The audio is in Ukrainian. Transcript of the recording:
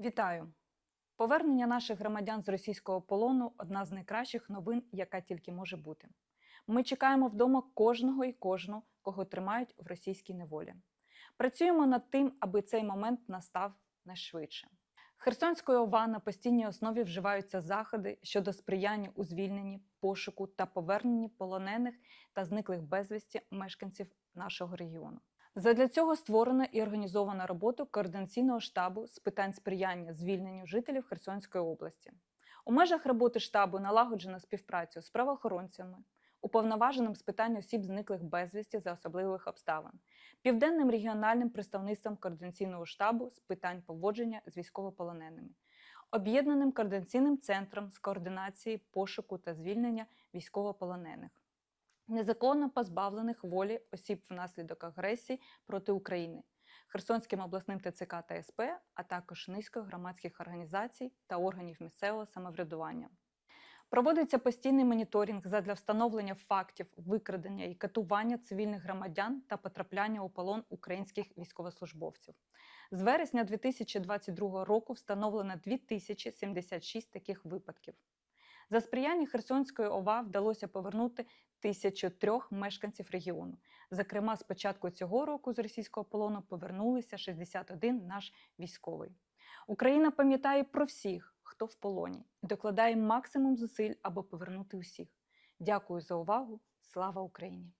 Вітаю! Повернення наших громадян з російського полону одна з найкращих новин, яка тільки може бути. Ми чекаємо вдома кожного і кожну, кого тримають в російській неволі. Працюємо над тим, аби цей момент настав найшвидше. Херсонською ОВА на постійній основі вживаються заходи щодо сприяння у звільненні, пошуку та поверненні полонених та зниклих безвісті мешканців нашого регіону. Задля цього створена і організована робота координаційного штабу з питань сприяння звільненню жителів Херсонської області. У межах роботи штабу налагоджено співпрацю з правоохоронцями, уповноваженим з питань осіб зниклих безвісті за особливих обставин, південним регіональним представництвом координаційного штабу з питань поводження з військовополоненими, об'єднаним координаційним центром з координації пошуку та звільнення військовополонених незаконно позбавлених волі осіб внаслідок агресії проти України, Херсонським обласним ТЦК та СП, а також низкою громадських організацій та органів місцевого самоврядування. Проводиться постійний моніторинг задля встановлення фактів викрадення і катування цивільних громадян та потрапляння у полон українських військовослужбовців. З вересня 2022 року встановлено 2076 таких випадків. За сприяння Херсонської ОВА вдалося повернути 1003 мешканців регіону. Зокрема, з початку цього року з російського полону повернулися 61 наш військовий. Україна пам'ятає про всіх, хто в полоні, і докладає максимум зусиль, аби повернути усіх. Дякую за увагу. Слава Україні!